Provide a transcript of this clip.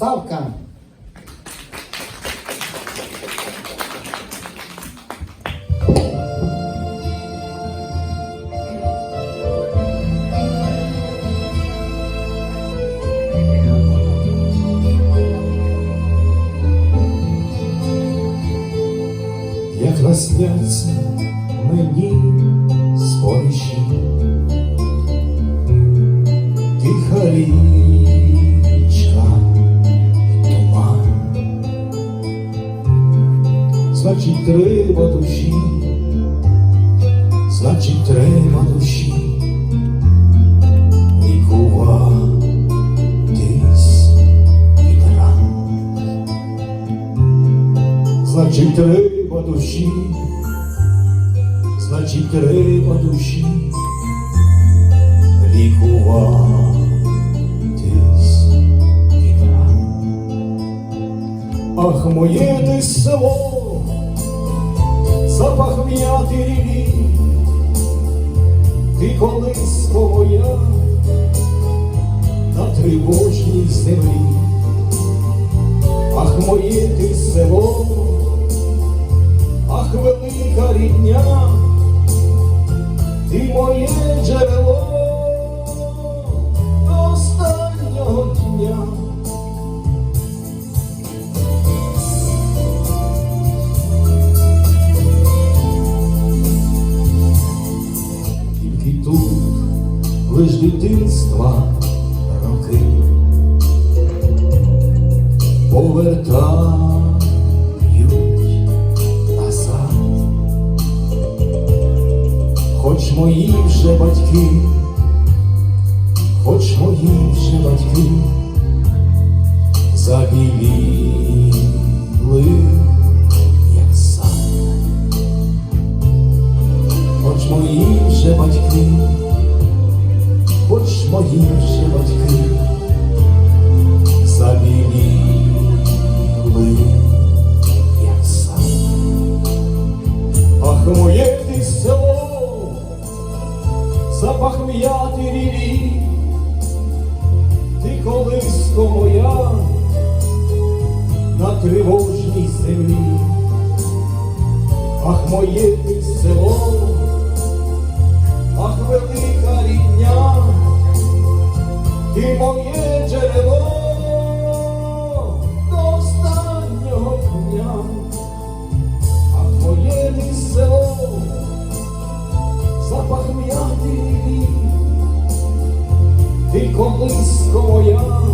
Савка. як насняться мені значить, треба душі, значить, треба душі, лікуватись від ран. Значить, треба душі, значить, треба душі, лікуватись від ран. Ах, моє ти село, запах м'яти ріві, ти колись моя на тривожній землі. Ах, моє ти село, дитинства роки. Повертають назад, хоч мої вже батьки, хоч мої вже батьки забіліли, м'яти ти колиско моя на тривожній землі. Ах, моє ти село, ах, велика рідня, ти моє джерело Віком близько моя.